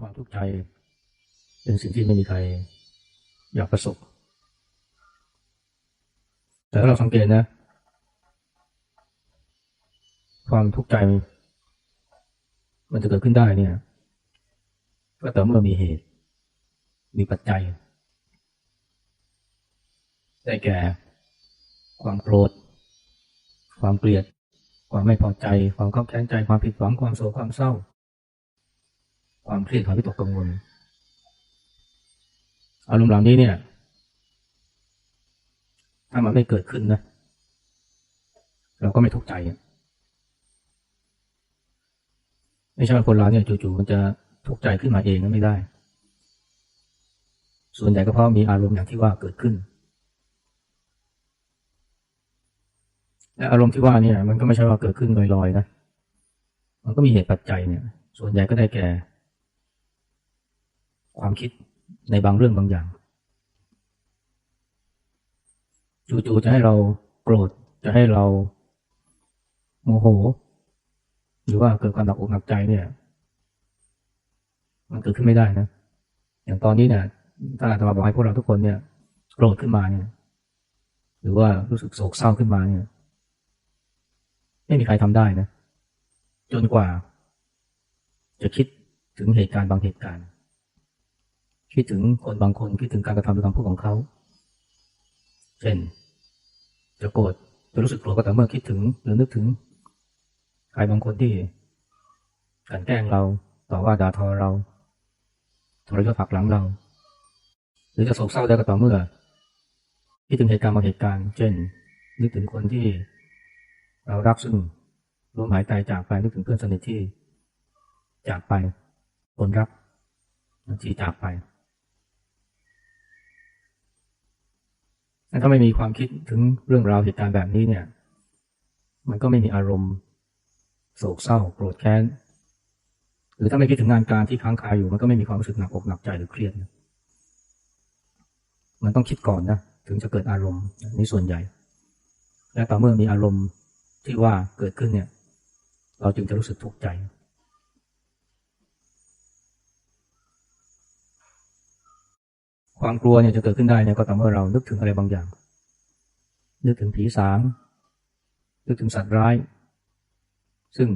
ความทุกข์ใจเป็นสิ่งที่ไม่มีใครอยากประสบ แต่ถ้าเราสังเกตนะ ความทุกข์ใจ มันจะเกิดขึ้นได้เนี่ย ก็แต่เมื่อมีเหตุ มีปัจจัย ได้แก่ ความโกรธ ความเกลียด ความไม่พอใจ ความขับแค้นใจ ความผิดหวัง ความโศก ความเศร้า ความเครียดความวิตกกังวล อารมณ์เหล่านี้เนี่ย ถ้ามันไม่เกิดขึ้นนะ เราก็ไม่ทุกข์ใจ ไม่ใช่คนเราเนี่ยจู่ๆมันจะทุกข์ใจขึ้นมาเองก็ไม่ได้ ส่วนใหญ่ก็เพราะมีอารมณ์อย่างที่ว่าเกิดขึ้นและอารมณ์ที่ว่าเนี่ยมันก็ไม่ใช่ว่าเกิดขึ้นลอยๆนะ มันก็มีเหตุปัจจัยเนี่ย ส่วนใหญ่ก็ได้แก่ ความคิดในบางเรื่องบางอย่างจู่ๆจะให้เราโกรธจะให้เราโมโห หรือว่าเกิดความหนักอกหนักใจเนี่ย มันเกิดขึ้นไม่ได้นะ อย่างตอนนี้เนี่ยถ้าอาตมาบอกให้พวกเราทุกคนเนี่ยโกรธขึ้นมาเนี่ย หรือว่ารู้สึกโศกเศร้าขึ้นมาเนี่ย ไม่มีใครทำได้นะ จนกว่า จะคิดถึงเหตุการณ์บางเหตุการณ์ คิดถึงคนบางคนคิดถึงการกระทำหรือคำพูดของเขา เช่น จะโกรธจะรู้สึกโกรธก็แต่เมื่อคิดถึง หรือนึกถึงใครบางคนที่กันแกล้งเราต่อว่าด่าทอเราทรยศหักหลังเรา หรือจะโศกเศร้าได้ก็ต่อเมื่อคิดถึงเหตุการณ์บางเหตุการณ์ เช่น นึกถึงคนที่ เรารักซึ่งร่วมหายใจจากไปนึกถึงเพื่อนสนิทที่ จากไปคนรักที่จากไป ถ้าไม่มีความคิดถึงเรื่องราวเหตุการณ์แบบนี้เนี่ย มันก็ไม่มีอารมณ์ โศกเศร้าโกรธแค้น หรือถ้าไม่คิดถึงงานการที่ค้างคาอยู่มันก็ไม่มีความรู้สึกหนักอกหนักใจหรือเครียดนะมันต้องคิดก่อนนะถึงจะเกิดอารมณ์นี่ส่วนใหญ่ และต่อเมื่อมีอารมณ์ที่ว่าเกิดขึ้นเนี่ย เราจึงจะรู้สึกทุกข์ใจ ความกลัวเนี่ยจะเกิดขึ้นได้เนี่ยก็ต่อเมื่อเรานึกถึงอะไรบางอย่าง นึกถึงผีสางนึกถึงสัตว์ร้าย ซึ่ง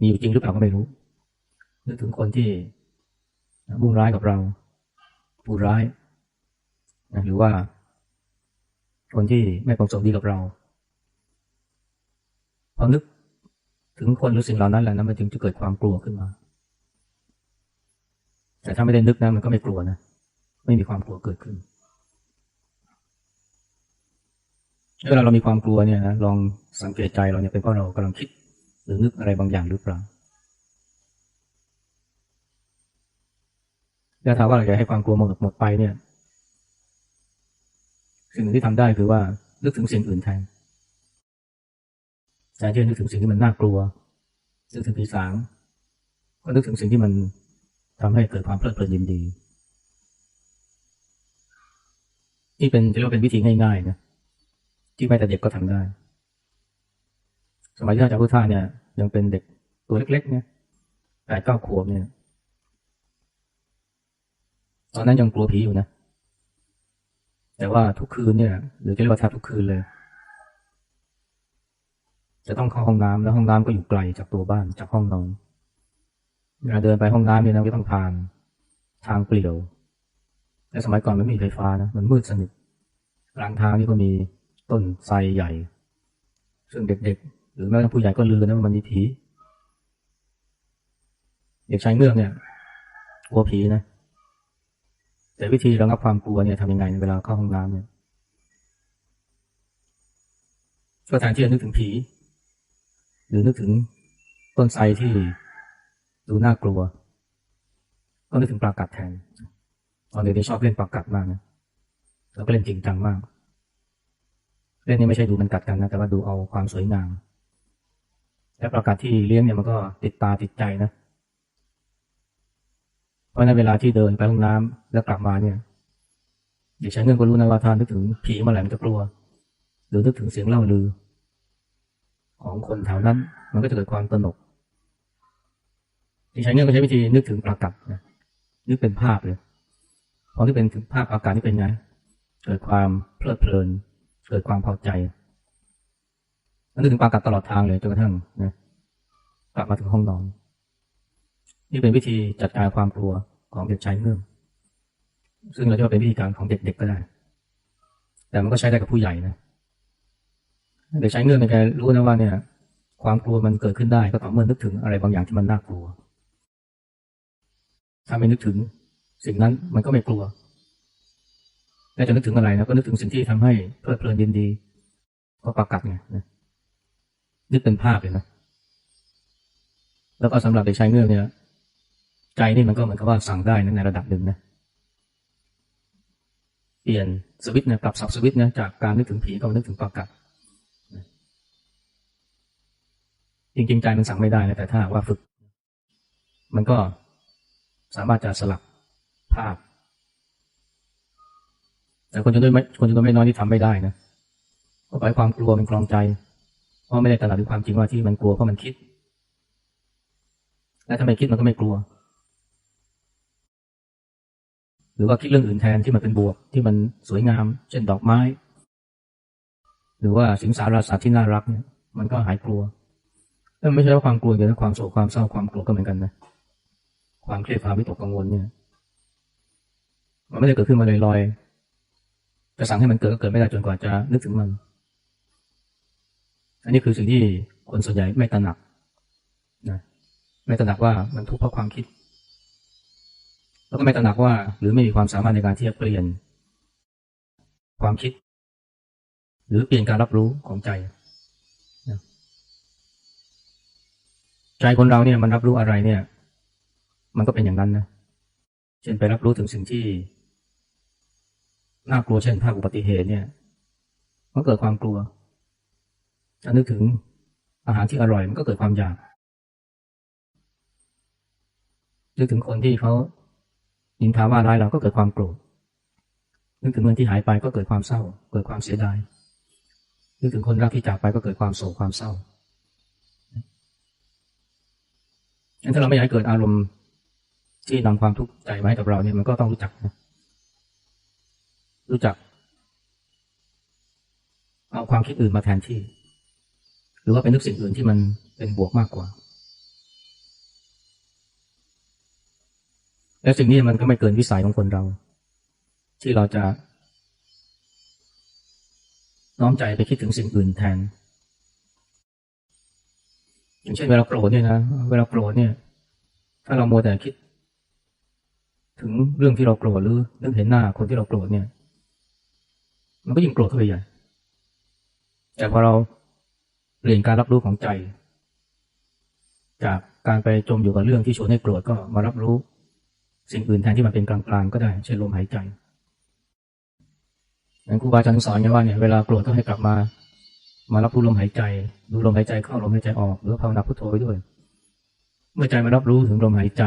มีอยู่จริงหรือเปล่าก็ไม่รู้ นึกถึงคนที่มุ่งร้ายกับเราผู้ร้ายนะหรือว่า คนที่ไม่ประสงค์ดีกับเราพอนึกถึงคนหรือสิ่งเหล่านั้นแหละนะมันจึงจะเกิดความกลัวขึ้นมา แต่ถ้าไม่ได้นึกนะมันก็ไม่กลัวนะ ไม่มีความกลัวเกิดขึ้นเวลาเรามีความกลัวเนี่ยนะลองสังเกตใจเราเนี่ยเป็นเพราะเรากำลังคิดหรือนึกอะไรบางอย่างหรือเปล่าแล้วถามว่าเราอยากให้ความกลัวหมดหมดไปเนี่ย สิ่งหนึ่งที่ทำได้คือว่านึกถึงสิ่งอื่นแทนแทนที่จะนึกถึงสิ่งที่มันน่ากลัวนึกถึงผีสางก็นึกถึงสิ่งที่มันทำให้เกิดความเพลิดเพลินยินดี นี่เป็นเรียกว่าเป็นวิธีง่ายๆนะที่แม้แต่เด็กก็ทำได้ สมัยที่ท่านอาจารย์พุทธาเนี่ย ยังเป็นเด็กตัวเล็กๆเนี่ยแปดเก้าขวบเนี่ย ตอนนั้นยังกลัวผีอยู่นะ แต่ว่าทุกคืนเนี่ย หรือจะเรียกว่าแทบทุกคืนเลย จะต้องเข้าห้องน้ำแล้วห้องน้ำก็อยู่ไกลจากตัวบ้านจากห้องนอนเวลาเดินไปห้องน้ำเนี่ยนะก็ต้องผ่านทางเปลี่ยว และสมัยก่อนมันไม่มีไฟฟ้านะมันมืดสนิทกลางทางนี่ก็มีต้นไทรใหญ่ ซึ่งเด็กๆ หรือแม้แต่ผู้ใหญ่ก็ลือนะว่ามันมีผีเด็กชายเมือกเนี่ยกลัวผีนะแต่วิธีระงับความกลัวเนี่ยทำยังไงเวลาเข้าห้องน้ำเนี่ยก็แทนที่จะนึกถึงผี หรือนึกถึงต้นไทรที่ดูน่ากลัว ก็นึกถึงปลากัดแทน ตอนเด็กๆชอบเล่นปากกัดมากนะแล้วก็เล่นจริงจังมาก เล่นนี่ไม่ใช่ดูมันกัดกันนะ แต่ว่าดูเอาความสวยงาม และปลากัดที่เลี้ยงเนี่ยมันก็ติดตาติดใจนะ เพราะนั้นเวลาที่เดินไปห้องน้ำแล้วกลับมาเนี่ย เด็กชายเงื่อนก็รู้นะว่าทานนึกถึงผีมื่อไหร่มันจะกลัว หรือนึกถึงเสียงเล่าลือ ของคนแถวนั้น มันก็จะเกิดความตระหนกที่ใช้เงื่อนก็ใช้วิธีนึกถึงปรากฏนะนึกเป็นภาพเลย พอนึกเป็นถึงภาพอากาศนี่เป็นไง เกิดความเพลิดเพลิน เกิดความพอใจนึกถึงปากฏตลอดทางเลยจนกระทั่งนะกลับมาถึงห้องนอน นี่เป็นวิธีจัดการความกลัวของเด็กชายเงื่อนซึ่งเราจะว่าเป็นวิธีการของเด็กๆก็ได้ แต่มันก็ใช้ได้กับผู้ใหญ่นะเด็กชายเงื่อนในแกรู้นะว่าเนี่ย ความกลัวมันเกิดขึ้นได้ก็ต่อเมื่อนึกถึงอะไรบางอย่างที่มันน่ากลัว ถ้าไม่นึกถึง สิ่งนั้นมันก็ไม่กลัว แล้วจะนึกถึงอะไรนะก็นึกถึงสิ่งที่ทำให้เพลิดเพลินยินดีก็ปากฏไงนะนึกเป็นภาพเลยนะแล้วก็สำหรับเด็กชายเงื่อนเนี่ยใจนี่มันก็เหมือนกับว่าสั่งได้นะในระดับหนึ่งนะเปลี่ยนสวิตช์เนี่ยปรับสับสวิตช์นะจากการนึกถึงผีก็นึกถึงปากฏจริงๆใจมันสั่งไม่ได้นะแต่ถ้าว่าฝึก มันก็สามารถจะสลับ ภาพ แต่คนจำนวนไม่คนจำนวนไม่น้อยที่ทำไม่ได้นะเพราะปล่อยความกลัวมันกลองใจ เพราะไม่ได้ตระหนักถึงความจริงว่าที่มันกลัวเพราะมันคิด และถ้าไม่คิดมันก็ไม่กลัว หรือว่าคิดเรื่องอื่นแทนที่มันเป็นบวก ที่มันสวยงาม เช่นดอกไม้ หรือว่าสิงสาราสัตว์ที่น่ารักเนี่ย มันก็หายกลัวแล้วไม่ใช่ว่าความกลัวอย่างนั้นความโศกความเศร้าความกลัวก็เหมือนกันนะ ความเครียดความวิตกกังวลเนี่ย มันไม่ได้เกิดขึ้นมาลอยๆจะสั่งให้มันเกิดก็เกิดไม่ได้จนกว่าจะนึกถึงมัน อันนี้คือสิ่งที่คนส่วนใหญ่ไม่ตระหนักนะไม่ตระหนักว่ามันทุกข์เพราะความคิด แล้วก็ไม่ตระหนักว่า หรือไม่มีความสามารถในการที่จะเปลี่ยน ความคิด หรือเปลี่ยนการรับรู้ของใจใจคนเราเนี่ยมันรับรู้อะไรเนี่ย มันก็เป็นอย่างนั้นนะ เช่นไปรับรู้ถึงสิ่งที่ น่ากลัวเช่นภาพอุบัติเหตุเนี่ยมันเกิดความกลัวถ้านึกถึงอาหารที่อร่อยมันก็เกิดความอยากนึกถึงคนที่เขานินทาว่าร้ายเราก็เกิดความโกรธนึกถึงเงินที่หายไปก็เกิดความเศร้า เกิดความเสียดายนึกถึงคนรักที่จากไปก็เกิดความโศกความเศร้างั้นถ้าเราไม่อยากเกิดอารมณ์ที่นำความทุกข์ใจมาให้กับเราเนี่ยมันก็ต้องรู้จักนะ รู้จัก เอาความคิดอื่นมาแทนที่ หรือว่าเป็นนึกสิ่งอื่นที่มันเป็นบวกมากกว่า และสิ่งนี้มันก็ไม่เกินวิสัยของคนเรา ที่เราจะน้อมใจไปคิดถึงสิ่งอื่นแทน อย่างเช่นเวลาโกรธเนี่ยนะ เวลาโกรธเนี่ย ถ้าเราโมแต่คิด ถึงเรื่องที่เราโกรธหรือนึกเห็นหน้าคนที่เราโกรธเนี่ย มันก็ยิ่งโกรธเข้าไปใหญ่แต่พอเราเปลี่ยนการรับรู้ของใจ จากการไปจมอยู่กับเรื่องที่ชวนให้โกรธก็มารับรู้ สิ่งอื่นแทนที่มันเป็นกลางๆก็ได้เช่นลมหายใจอย่างครูบาอาจารย์สอนไงว่าเนี่ยเวลาโกรธต้องให้กลับมา มารับรู้ลมหายใจ ดูลมหายใจเข้าลมหายใจออกหรือภาวนาพุทโธไปด้วย เมื่อใจมารับรู้ถึงลมหายใจ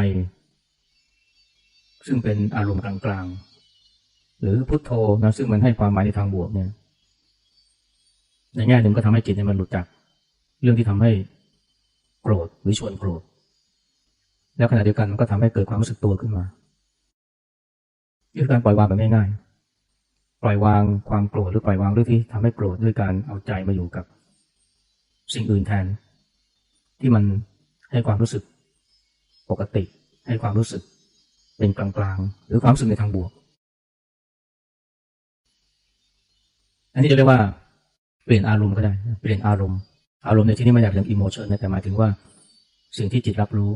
ซึ่งเป็นอารมณ์กลางๆ หรือพุทโธนะซึ่งมันให้ความหมายในทางบวกเนี่ยในแง่หนึ่งก็ทำให้จิตเนี่ยมันหลุดจาก เรื่องที่ทำให้โกรธหรือชวนโกรธ แล้วขณะเดียวกันมันก็ทำให้เกิดความรู้สึกตัวขึ้นมาคือการปล่อยวางแบบง่ายๆ ปล่อยวางความโกรธหรือปล่อยวางเรื่องที่ทำให้โกรธด้วยการเอาใจมาอยู่กับ สิ่งอื่นแทน ที่มันให้ความรู้สึกปกติ ให้ความรู้สึกเป็นกลางๆ หรือความรู้สึกในทางบวก อันนี้จะเรียกว่าเปลี่ยนอารมณ์ก็ได้ เปลี่ยนอารมณ์ อารมณ์ในที่นี้ไม่อยากถึงอิโมชันนะแต่หมายถึงว่าสิ่งที่จิตรับรู้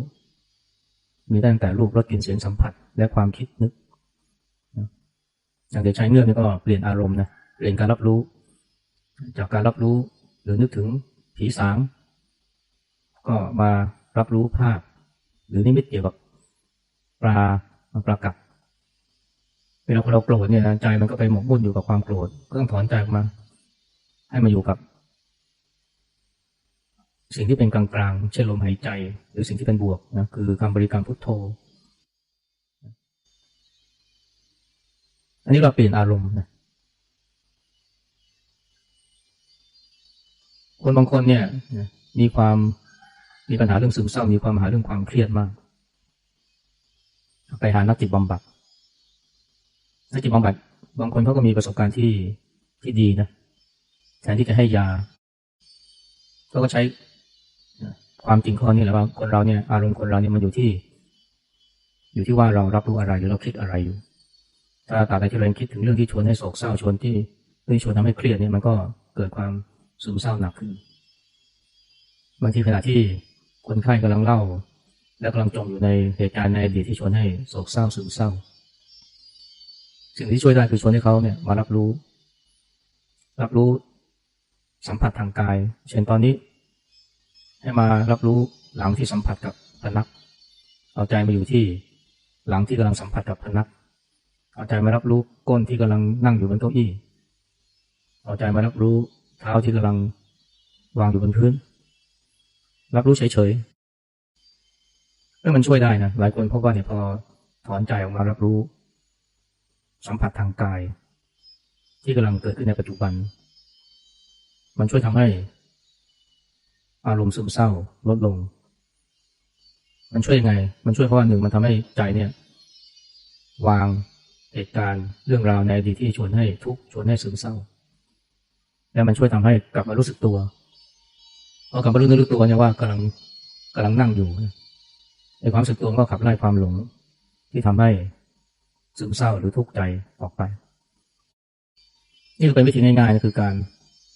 มีตั้งแต่รูปรสกลิ่นเสียงสัมผัส และความคิดนึกอย่างเด็กชายเงื่อนนี่ก็เปลี่ยนอารมณ์นะเปลี่ยนการรับรู้ จากการรับรู้หรือนึกถึงผีสาง ก็มารับรู้ภาพ หรือนิมิตเกี่ยวกับปลาปลากัด เวลาเราโกรธเนี่ยใจมันก็ไปหมกมุ่นอยู่กับความโกรธก็ต้องถอนใจออกมา ให้มาอยู่กับ สิ่งที่เป็นกลางๆเช่นลมหายใจ หรือสิ่งที่เป็นบวกนะคือคำบริกรรมพุทโธ อันนี้เราเปลี่ยนอารมณ์นะคนบางคนเนี่ยมีความมีปัญหาเรื่องซึมเศร้ามีความหาเรื่องความเครียดมาก ไปหานักจิตบำบัด นักจิตบำบัดบางคนเขาก็มีประสบการณ์ที่ที่ดีนะแทนที่จะให้ยาเขาก็ใช้ความจริงข้อนี้แหละว่าคนเราเนี่ยอารมณ์คนเราเนี่ยมันอยู่ที่ อยู่ที่ว่าเรารับรู้อะไรหรือเราคิดอะไรอยู่ ถ้าตราบใดที่เราคิดถึงเรื่องที่ชวนให้โศกเศร้าชวนที่ที่ชวนทำให้เครียดเนี่ยมันก็เกิดความซึมเศร้าหนักขึ้นบางทีขณะที่คนไข้กำลังเล่า และกำลังจมอยู่ในเหตุการณ์ในอดีตที่ชวนให้โศกเศร้าซึมเศร้า สิ่งที่ช่วยได้คือชวนให้เขาเนี่ยมารับรู้ รับรู้สัมผัสทางกาย เช่นตอนนี้ ให้มารับรู้หลังที่สัมผัสกับพนัก เอาใจมาอยู่ที่หลังที่กำลังสัมผัสกับพนัก เอาใจมารับรู้ก้นที่กำลังนั่งอยู่บนเก้าอี้ เอาใจมารับรู้เท้าที่กำลังวางอยู่บนพื้น รับรู้เฉยๆแล้วมันช่วยได้นะหลายคนพบว่าเนี่ยพอถอนใจออกมารับรู้ สัมผัสทางกาย ที่กำลังเกิดขึ้นในปัจจุบัน มันช่วยทำให้ อารมณ์ซึมเศร้าลดลง มันช่วยยังไง มันช่วยเพราะว่าหนึ่งมันทำให้ใจเนี่ย วางเหตุการณ์เรื่องราวในอดีตที่ชวนให้ทุกข์ชวนให้ซึมเศร้า แล้วมันช่วยทำให้กลับมารู้สึกตัวพอกลับมารู้นื้อรู้ตัวเนี่ยว่ากำลังกำลังนั่งอยู่ในความรู้สึกตัวก็ขับไล่ความหลงที่ทำให้ ซึมเศร้าหรือทุกข์ใจออกไป นี่เป็นวิธีง่ายๆนะคือการ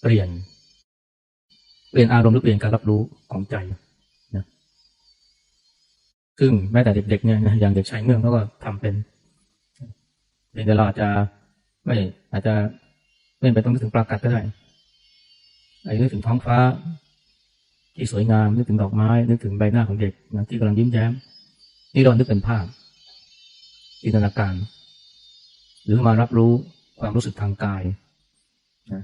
เปลี่ยน เปลี่ยนอารมณ์หรือเปลี่ยนการรับรู้ของใจนะซึ่งแม้แต่เด็กๆเนี่ยอย่างเด็กชายเงื่องเขาก็ทำเป็นเพียงแต่เราอาจจะไม่อาจจะไม่ไปต้องนึกถึงปรากัดก็ได้ไอ้นึกถึงท้องฟ้า ที่สวยงามนึกถึงดอกไม้นึกถึงใบหน้าของเด็กนะที่กำลังยิ้มแย้มนี่เรานึกเป็นภาพ จินตนาการ หรือมารับรู้ความรู้สึกทางกายนะ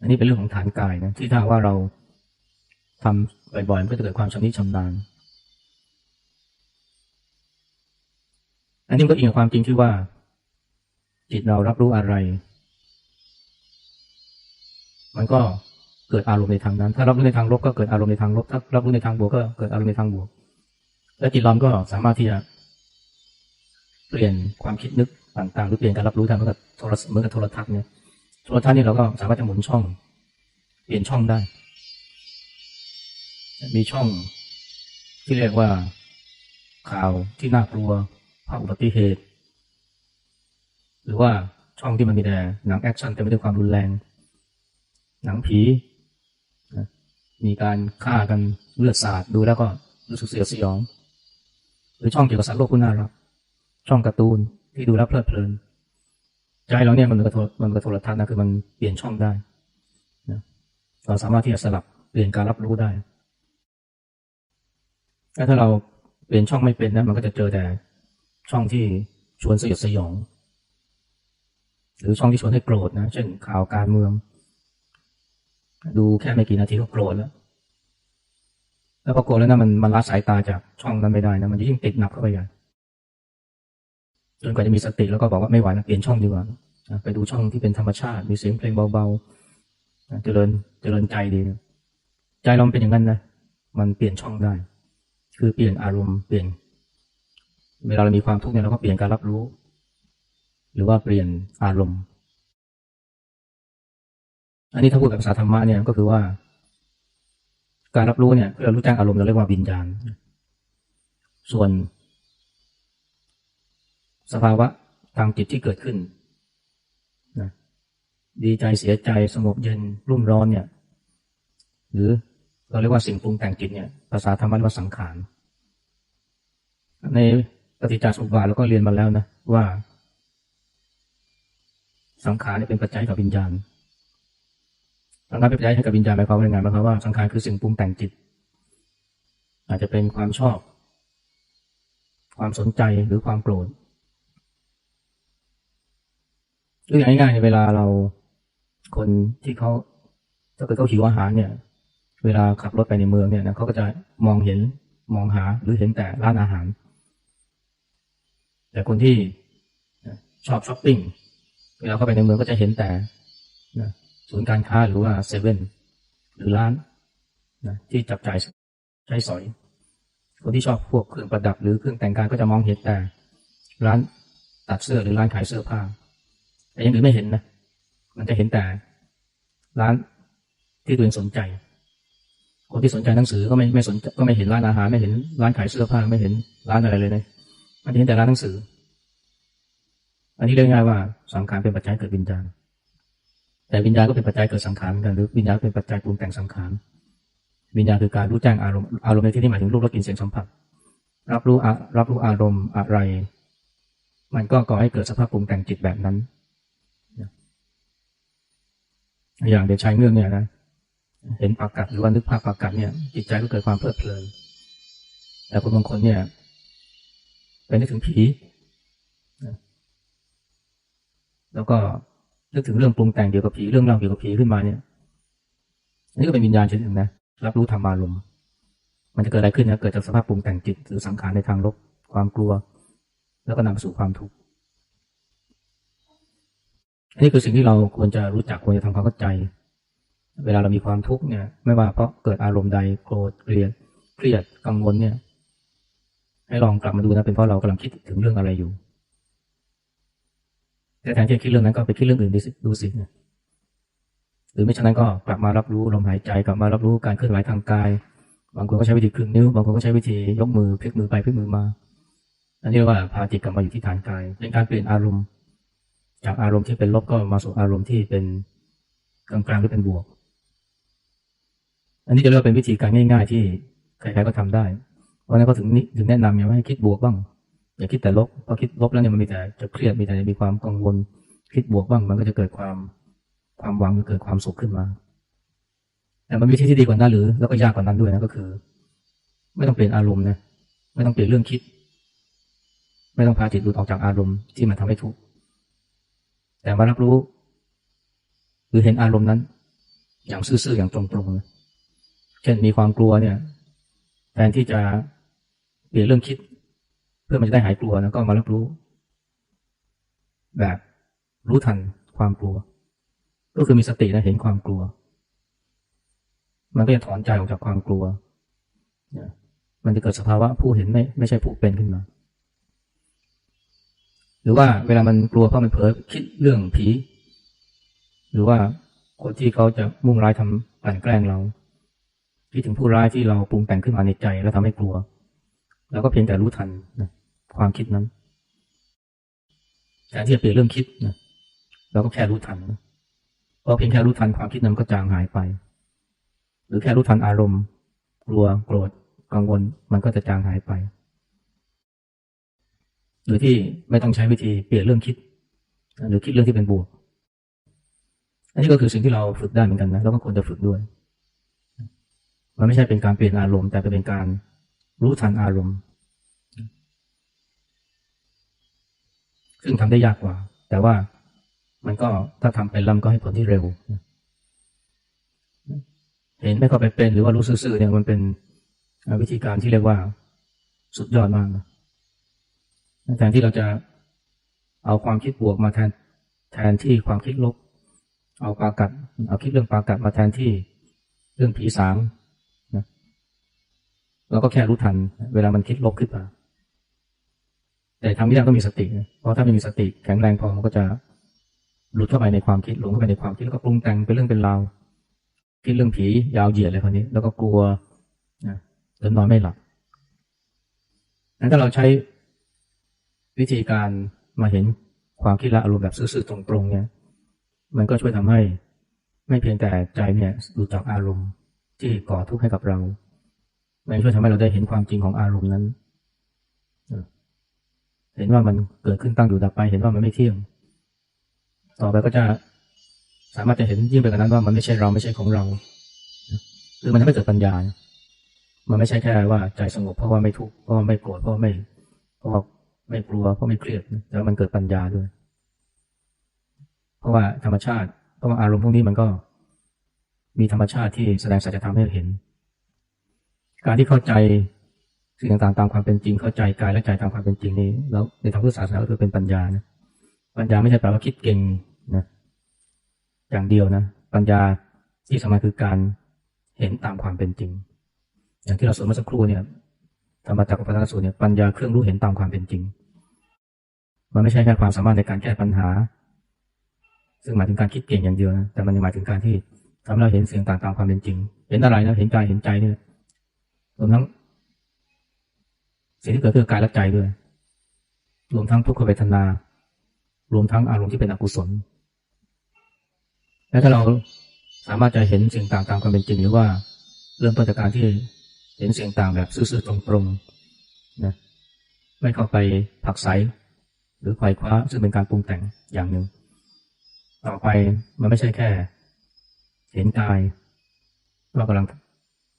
อันนี้เป็นเรื่องของฐานกายนะที่ถ้าว่าเราทำบ่อยๆมันก็จะเกิดความชำนิชำนาญอันนี้ก็อิงความจริงที่ว่า จิตเรารับรู้อะไร มันก็เกิดอารมณ์ในทางนั้น ถ้ารับรู้ในทางลบก็เกิดอารมณ์ในทางลบ ถ้ารับรู้ในทางบวกก็เกิดอารมณ์ในทางบวก และจิตเราก็สามารถที่จะ เปลี่ยนความคิดนึกต่างๆ หรือเปลี่ยนการรับรู้ทางเหมือนกับโทรศัพท์เหมือนกับโทรทัศน์เนี่ยโทรทัศน์นี่เราก็สามารถจะหมุนช่อง เปลี่ยนช่องได้ มีช่องที่เรียกว่า ข่าวที่น่ากลัวภาพอุบัติเหตุ หรือว่าช่องที่มันมีแต่หนังแอคชั่นเต็มได้ความรุนแรง หนังผีมีการฆ่ากันเลือดสาดดูแล้วก็รู้สึกเสียสยอง หรือช่องเกี่ยวกับสัตว์โลกคุณน่ารัก ช่องการ์ตูนที่ดูแล้วเพลิดเพลินใจเราเนี่ยมันกระทมันกระโทรทัศน์นะคือมันเปลี่ยนช่องได้นะเราสามารถที่จะสลับเปลี่ยนการรับรู้ได้แต่ถ้าเราเปลี่ยนช่องไม่เป็นนะมันก็จะเจอแต่ช่องที่ชวนสยดสยอง หรือช่องที่ชวนให้โกรธนะเช่นข่าวการเมือง ดูแค่ไม่กี่นาทีก็โกรธแล้วแล้วพอโกรธแล้วนะมันมันละสายตาจากช่องนั้นไม่ได้นะมันยิ่งติดหนักเข้าไปใหญ่ จนกว่าจะมีสติแล้วก็บอกว่าไม่ไหวนะเปลี่ยนช่องดีกว่าไปดูช่องที่เป็นธรรมชาติ มีเสียงเพลงเบาๆเจริญเจริญใจดี ใจเราเป็นอย่างนั้นนะมันเปลี่ยนช่องได้ คือเปลี่ยนอารมณ์เปลี่ยนเวลาเรามีความทุกข์เนี่ยเราก็เปลี่ยนการรับรู้ หรือว่าเปลี่ยนอารมณ์ อันนี้ถ้าพูดแบบภาษาธรรมะเนี่ยก็คือว่า การรับรู้เนี่ยเรารู้แจ้งอารมณ์เราเรียกว่าวิญญาณ ส่วน สภาวะทางจิตที่เกิดขึ้นนะดีใจเสียใจสงบเย็นรุ่มร้อนเนี่ย หรือเราเรียกว่าสิ่งปรุงแต่งจิตเนี่ยภาษาธรรมะเรียกว่าสังขารในปฏิจจสมุปบาทเราก็เรียนมาแล้วนะว่าสังขารเนี่ยเป็นปัจจัยกับวิญญาณสังขารเป็นปัจจัยให้กับวิญญาณหมายความว่าไงหมายความว่าสังขารคือสิ่งปรุงแต่งจิต อาจจะเป็นความชอบ ความสนใจหรือความโกรธห รือง่ายๆเวลาเราคนที่เขาถ้าเกิดเขาหิวอาหารเนี่ย เวลาขับรถไปในเมืองเนี่ยนะเขาก็จะมองเห็นมองหาหรือเห็นแต่ร้านอาหาร แต่คนที่ชอบช้อปปิ้งเวลาเข้าไปในเมืองก็จะเห็นแต่ศูนย์การค้าหรือว่าเซเว่นหรือร้านนะที่จับจ่ายใช้สอย คนที่ชอบพวกเครื่องประดับหรือเครื่องแต่งกายก็จะมองเห็นแต่ร้านตัดเสื้อหรือร้านขายเสื้อผ้า แต่อยังอื่นไม่เห็นนะ มันจะเห็นแต่ร้านที่ตัวเองสนใจ คนที่สนใจหนังสือก็ไม่ไม่สนก็ไม่เห็นร้านอาหาร ไม่เห็นร้านขายเสื้อผ้าไม่เห็นร้านอะไรเลยนะมันเห็นแต่ร้านหนังสือ อันนี้เรียกง่ายว่าสังขารเป็นปัจจัยเกิดวิญญาณแต่วิญญาณก็เป็นปัจจัยเกิดสังขารเหมือนกันหรือวิญญาณเป็นปัจจัยปรุงแต่งสังขารวิญญาณคือการรู้แจ้งอารมณ์อารมณ์ในที่นี้หมายถึงรูปรสกลิ่นเสียงสัมผัสรับรู้รับรู้อารมณ์อะไร มันก็ก่อให้เกิดสภาพปรุงแต่งจิตแบบนั้น อย่างเด็กชายเงือกเนี่ยนะเห็นปากกัดหรือว่านึกภาพปากกัดเนี่ย จิตใจก็เกิดความเพลิดเพลินแต่คนบางคนเนี่ยไปนึกถึงผีแล้วก็นึกถึงเรื่องปรุงแต่งเกี่ยวกับผีเรื่องเล่าเกี่ยวกับผีขึ้นมาเนี่ยอันนี้ก็เป็นวิญญาณชนิดหนึ่งนะรับรู้ธรรมารมมันจะเกิดอะไรขึ้นนะเกิดจากสภาพปรุงแต่งจิตหรือสังขารในทางลบความกลัว แล้วก็นำไปสู่ความทุกข์ อันนี้คือสิ่งที่เราควรจะรู้จักควรจะทำความเข้าใจ เวลาเรามีความทุกข์เนี่ย ไม่ว่าเพราะเกิดอารมณ์ใดโกรธเกลียดเครียดกังวลเนี่ย ให้ลองกลับมาดูนะเป็นเพราะเรากำลังคิดถึงเรื่องอะไรอยู่ แต่แทนที่จะคิดเรื่องนั้นก็ไปคิดเรื่องอื่นดูสิหรือไม่ฉะนั้นก็กลับมารับรู้ลมหายใจกลับมารับรู้การเคลื่อนไหวทางกาย บางคนก็ใช้วิธีคลึงนิ้ว บางคนก็ใช้วิธียกมือพลิกมือไปพลิกมือมา อันนี้เรียกว่าพาจิตกลับมาอยู่ที่ฐานกาย เป็นการเปลี่ยนอารมณ์ จากอารมณ์ที่เป็นลบก็มาสู่อารมณ์ที่เป็นกลางๆหรือเป็นบวก อันนี้จะเรียกว่าเป็นวิธีการง่าย ๆ ที่ใครๆก็ทำได้ เพราะนั้นก็ถึงนี่ถึงแนะนำอย่างว่าให้คิดบวกบ้าง อย่าคิดแต่ลบเพราะคิดลบแล้วเนี่ยมันมีแต่จะเครียดมีแต่จะมีความกังวล คิดบวกบ้างมันก็จะเกิดความความหวังจะเกิดความสุขขึ้นมา แต่มันมีวิธีที่ดีกว่านั้นหรือแล้วก็ยากกว่านั้นด้วยนะก็คือ ไม่ต้องเปลี่ยนอารมณ์นะไม่ต้องเปลี่ยนเรื่องคิด ไม่ต้องพาจิตหลุดออกจากอารมณ์ที่มันทำให้ทุกข์ แต่มารับรู้หรือเห็นอารมณ์นั้น อย่างซื่อๆอย่างตรงๆนะเช่นมีความกลัวเนี่ยแทนที่จะเปลี่ยนเรื่องคิด เพื่อมันจะได้หายกลัวนะก็มารับรู้ แบบรู้ทันความกลัว ก็คือมีสตินะเห็นความกลัว มันก็จะถอนใจออกจากความกลัวมันจะเกิดสภาวะผู้เห็นไม่ไม่ใช่ผู้เป็นขึ้นมา หรือว่าเวลามันกลัวเพราะมันเผลอคิดเรื่องผี หรือว่าคนที่เขาจะมุ่งร้ายทำปั่นแกล้งเราคิดถึงผู้ร้ายที่เราปรุงแต่งขึ้นมาในใจ แล้วทำให้กลัว แล้วก็เพียงแต่รู้ทันนะความคิดนั้นแทนที่จะเปลี่ยนเรื่องคิดนะเราก็แค่รู้ทันนะพอเพียงแค่รู้ทันความคิดนั้นก็จางหายไป หรือแค่รู้ทันอารมณ์ กลัวโกรธกังวล มันก็จะจางหายไป หรือที่ไม่ต้องใช้วิธีเปลี่ยนเรื่องคิด หรือคิดเรื่องที่เป็นบวก อันนี้ก็คือสิ่งที่เราฝึกได้เหมือนกันนะแล้วก็ควรจะฝึกด้วย มันไม่ใช่เป็นการเปลี่ยนอารมณ์ แต่เป็นการรู้ทันอารมณ์ ซึ่งทำได้ยากกว่า แต่ว่ามันก็ถ้าทำไปลำก็ให้ผลที่เร็ว เห็นไม่ก็ไปเป็นหรือว่ารู้ซื่อๆเนี่ยมันเป็นวิธีการที่เรียกว่าสุดยอดมากนะ แทนที่เราจะเอาความคิดบวกมาแทนแทนที่ความคิดลบ เอาปากัด เอาคิดเรื่องปากัดมาแทนที่เรื่องผีสางนะเราก็แค่รู้ทัน เวลามันคิดลบขึ้นมาแต่ทำไม่ได้ต้องมีสติ เพราะถ้าไม่มีสติแข็งแรงพอมันก็จะหลุดเข้าไปในความคิดหลงเข้าไปในความคิดแล้วก็ปรุงแต่งเป็นเรื่องเป็นราวคิดเรื่องผียาวเหยียดเลยคนนี้ แล้วก็กลัวนะจนนอนไม่หลับนั้นถ้าเราใช้ วิธีการมาเห็นความคิดและอารมณ์แบบซื่อๆตรงๆเนี่ย มันก็ช่วยทำให้ ไม่เพียงแต่ใจเนี่ยหลุดจากอารมณ์ที่ก่อทุกข์ให้กับเรา มันช่วยทำให้เราได้เห็นความจริงของอารมณ์นั้นเห็นว่ามันเกิดขึ้นตั้งอยู่ดับไป เห็นว่ามันไม่เที่ยง ต่อไปก็จะสามารถจะเห็นยิ่งไปกว่านั้นว่ามันไม่ใช่เราไม่ใช่ของเราคือมันทำให้เกิดปัญญา มันไม่ใช่แค่ว่าใจสงบเพราะว่าไม่ทุกข์เพราะว่าไม่โกรธเพราะไม่เพราะว่า ไม่กลัวเพราะไม่เครียดแต่มันเกิดปัญญาด้วย เพราะว่าธรรมชาติเพราะว่าอารมณ์พวกนี้มันก็ มีธรรมชาติที่แสดงสัจธรรมให้เห็น การที่เข้าใจสิ่งต่างๆตามความเป็นจริงเข้าใจกายและใจตามความเป็นจริงนี้แล้วในทางพุทธศาสนาก็คือเป็นปัญญานะปัญญาไม่ใช่แปลว่าคิดเก่งนะอย่างเดียวนะ ปัญญาที่สำคัญคือการเห็นตามความเป็นจริง อย่างที่เราสวดเมื่อสักครู่เนี่ยธรรมจักรปัญญาสูตรเนี่ยปัญญาเครื่องรู้เห็นตามความเป็นจริง มันไม่ใช่แค่ความสามารถในการแก้ปัญหา ซึ่งหมายถึงการคิดเก่งอย่างเดียวนะแต่มันยังหมายถึงการที่ทำให้เราเห็นสิ่งต่างตามความเป็นจริง เห็นอะไรนะเห็นกายเห็นใจเนี่ยรวมทั้งสิ่งที่เกิดขึ้นกับกายและใจด้วย รวมทั้งทุกขเวทนา รวมทั้งอารมณ์ที่เป็นอกุศล และถ้าเราสามารถจะเห็นสิ่งต่างตามความเป็นจริง หรือว่าเริ่มต้นจากการที่เห็นสิ่งต่างแบบซื่อๆตรงๆนะไม่เข้าไปผักไส หรือไขว่คว้าซึ่งเป็นการปรุงแต่งอย่างหนึ่ง ต่อไปมันไม่ใช่แค่ เห็นกายว่ากำลัง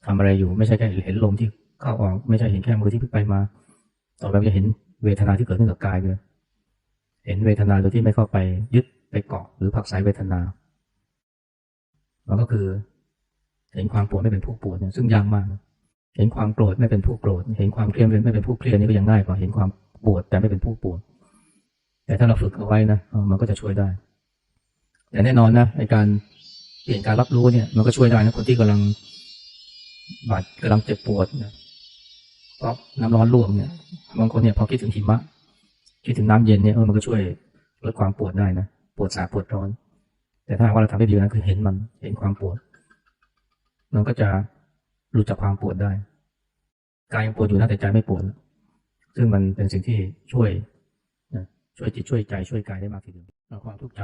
ทำอะไรอยู่ ไม่ใช่แค่เห็นลมที่เข้าออกไม่ใช่เห็นแค่มือที่พลิกไปมา ต่อไปจะเห็นเวทนาที่เกิดขึ้นกับกายด้วยเห็นเวทนาโดยที่ไม่เข้าไปยึดไปเกาะหรือผักไสเวทนา มันก็คือเห็นความปวดไม่เป็นผู้ปวดเนี่ยซึ่งยากมาก เห็นความโกรธไม่เป็นผู้โกรธ เห็นความเครียดไม่เป็นผู้เครียดนี่ก็ยังง่ายกว่า เห็นความปวดแต่ไม่เป็นผู้ปวด แต่ถ้าเราฝึกเอาไว้นะมันก็จะช่วยได้ แต่แน่นอนนะในการเปลี่ยนการรับรู้เนี่ย มันก็ช่วยได้นะคนที่กำลังบาดกำลังเจ็บปวดเนี่ยเพราะน้ำร้อนลวกเนี่ยบางคนเนี่ยพอคิดถึงหิมะคิดถึงน้ำเย็นเนี่ยเออมันก็ช่วยลดความปวดได้นะปวดสบปวดร้อน แต่ถ้าว่าเราทำได้ดีนะคือเห็นมันเห็นความปวด มันก็จะหลุดจากความปวดได้กายยังปวดอยู่นะแต่ใจไม่ปวดซึ่งมันเป็นสิ่งที่ช่วย ช่วยจิตช่วยใจช่วยกายได้มากทีเดียวความทุกข์ใจ